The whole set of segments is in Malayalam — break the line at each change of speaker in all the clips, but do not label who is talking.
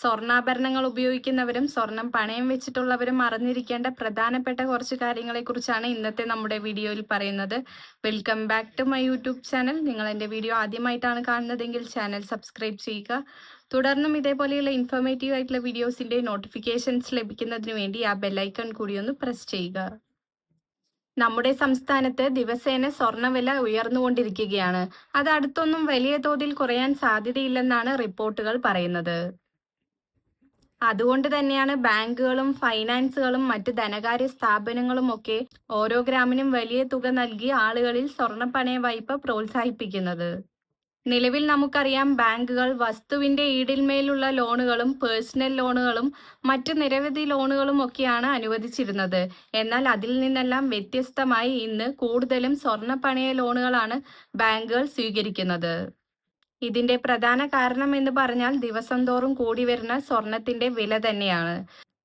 സ്വർണാഭരണങ്ങൾ ഉപയോഗിക്കുന്നവരും സ്വർണം പണയം വെച്ചിട്ടുള്ളവരും അറിഞ്ഞിരിക്കേണ്ട പ്രധാനപ്പെട്ട കുറച്ച് കാര്യങ്ങളെക്കുറിച്ചാണ് ഇന്നത്തെ നമ്മുടെ വീഡിയോയിൽ പറയുന്നത്. Welcome back to my YouTube channel നിങ്ങൾ എന്റെ വീഡിയോ ആദ്യമായിട്ടാണ് കാണുന്നതെങ്കിൽ ചാനൽ സബ്സ്ക്രൈബ് ചെയ്യുക. തുടർന്നും ഇതേപോലെയുള്ള ഇൻഫോർമേറ്റീവ് ആയിട്ടുള്ള വീഡിയോസിന്റെ നോട്ടിഫിക്കേഷൻസ് ലഭിക്കുന്നതിന് വേണ്ടി ആ ബെല്ലൈക്കൺ കൂടി ഒന്ന് പ്രസ് ചെയ്യുക. നമ്മുടെ സംസ്ഥാനത്ത് ദിവസേന സ്വർണവില ഉയർന്നുകൊണ്ടിരിക്കുകയാണ്. അത് അടുത്തൊന്നും വലിയ തോതിൽ കുറയാൻ സാധ്യതയില്ലെന്നാണ് റിപ്പോർട്ടുകൾ പറയുന്നത്. അതുകൊണ്ട് തന്നെയാണ് ബാങ്കുകളും ഫൈനാൻസുകളും മറ്റ് ധനകാര്യ സ്ഥാപനങ്ങളും ഒക്കെ ഓരോ ഗ്രാമിനും വലിയ തുക നൽകി ആളുകളിൽ സ്വർണപ്പണയ വായ്പ പ്രോത്സാഹിപ്പിക്കുന്നത്. നിലവിൽ നമുക്കറിയാം ബാങ്കുകൾ വസ്തുവിന്റെ ഈടിന്മേലുള്ള ലോണുകളും പേഴ്സണൽ ലോണുകളും മറ്റ് നിരവധി ലോണുകളും ഒക്കെയാണ് അനുവദിച്ചിരുന്നത്. എന്നാൽ അതിൽ നിന്നെല്ലാം വ്യത്യസ്തമായി ഇന്ന് കൂടുതലും സ്വർണപ്പണയ ലോണുകളാണ് ബാങ്കുകൾ സ്വീകരിക്കുന്നത്. ഇതിന്റെ പ്രധാന കാരണം എന്ന് പറഞ്ഞാൽ ദിവസം തോറും കൂടി വരുന്ന സ്വർണത്തിന്റെ വില തന്നെയാണ്.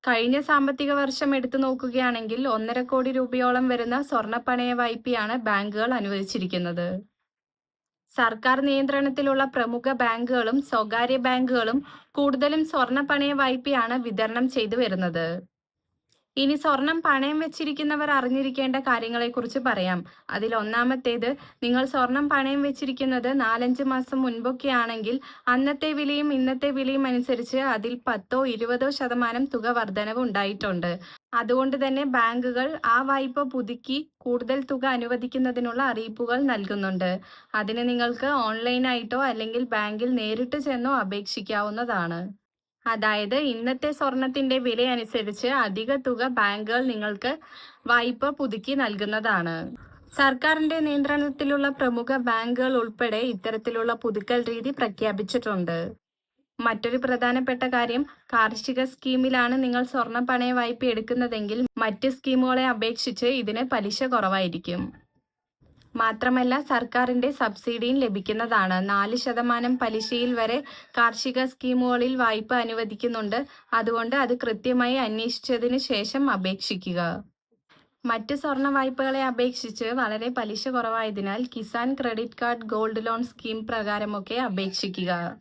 കഴിഞ്ഞ സാമ്പത്തിക വർഷം എടുത്തു നോക്കുകയാണെങ്കിൽ ഒന്നര കോടി രൂപയോളം വരുന്ന സ്വർണപ്പണയ വായ്പയാണ് ബാങ്കുകൾ അനുവദിച്ചിരിക്കുന്നത്. സർക്കാർ നിയന്ത്രണത്തിലുള്ള പ്രമുഖ ബാങ്കുകളും സ്വകാര്യ ബാങ്കുകളും കൂടുതലും സ്വർണ പണയ വായ്പയാണ് വിതരണം ചെയ്തു വരുന്നത്. ഇനി സ്വർണം പണയം വെച്ചിരിക്കുന്നവർ അറിഞ്ഞിരിക്കേണ്ട കാര്യങ്ങളെക്കുറിച്ച് പറയാം. അതിൽ ഒന്നാമത്തേത് നിങ്ങൾ സ്വർണം പണയം വെച്ചിരിക്കുന്നത് നാലഞ്ച് മാസം മുൻപൊക്കെ ആണെങ്കിൽ അന്നത്തെ വിലയും ഇന്നത്തെ വിലയും അനുസരിച്ച് അതിൽ പത്തോ ഇരുപതോ ശതമാനം തുക വർധനവ് ഉണ്ടായിട്ടുണ്ട്. അതുകൊണ്ട് തന്നെ ബാങ്കുകൾ ആ വായ്പ പുതുക്കി കൂടുതൽ തുക അനുവദിക്കുന്നതിനുള്ള അറിയിപ്പുകൾ നൽകുന്നുണ്ട്. അതിന് നിങ്ങൾക്ക് ഓൺലൈനായിട്ടോ അല്ലെങ്കിൽ ബാങ്കിൽ നേരിട്ട് ചെന്നോ അപേക്ഷിക്കാവുന്നതാണ്. അതായത് ഇന്നത്തെ സ്വർണത്തിന്റെ വില അനുസരിച്ച് അധിക തുക ബാങ്കുകൾ നിങ്ങൾക്ക് വായ്പ പുതുക്കി നൽകുന്നതാണ്. സർക്കാരിന്റെ നിയന്ത്രണത്തിലുള്ള പ്രമുഖ ബാങ്കുകൾ ഉൾപ്പെടെ ഇത്തരത്തിലുള്ള പുതുക്കൽ രീതി പ്രഖ്യാപിച്ചിട്ടുണ്ട്. മറ്റൊരു പ്രധാനപ്പെട്ട കാര്യം കാർഷിക സ്കീമിലാണ് നിങ്ങൾ സ്വർണ പണയ വായ്പ എടുക്കുന്നതെങ്കിൽ മറ്റ് സ്കീമുകളെ അപേക്ഷിച്ച് ഇതിന് പലിശ കുറവായിരിക്കും. മാത്രമല്ല സർക്കാരിന്റെ സബ്സിഡിയും ലഭിക്കുന്നതാണ്. നാല് ശതമാനം പലിശയിൽ വരെ കാർഷിക സ്കീമുകളിൽ വായ്പ അനുവദിക്കുന്നുണ്ട്. അതുകൊണ്ട് അത് കൃത്യമായി അന്വേഷിച്ചതിന് ശേഷം അപേക്ഷിക്കുക. മറ്റ് സ്വർണ വായ്പകളെ അപേക്ഷിച്ച് വളരെ പലിശ കുറവായതിനാൽ Kisan credit card gold loan scheme പ്രകാരമൊക്കെ അപേക്ഷിക്കുക.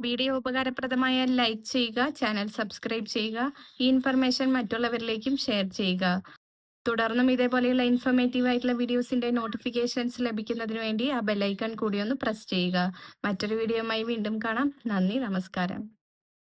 വീഡിയോ ഉപകാരപ്രദമായ ലൈക്ക് ചെയ്യുക ചാനൽ സബ്സ്ക്രൈബ് ചെയ്യുക ഈ ഇൻഫർമേഷൻ മറ്റുള്ളവരിലേക്കും ഷെയർ ചെയ്യുക. തുടർന്നും ഇതേപോലെയുള്ള ഇൻഫർമേറ്റീവ് ആയിട്ടുള്ള വീഡിയോസിന്റെ നോട്ടിഫിക്കേഷൻസ് ലഭിക്കുന്നതിന് വേണ്ടി ആ ബെല്ലൈക്കൺ കൂടി ഒന്ന് പ്രസ് ചെയ്യുക. മറ്റൊരു വീഡിയോയുമായി വീണ്ടും കാണാം. നന്ദി നമസ്കാരം.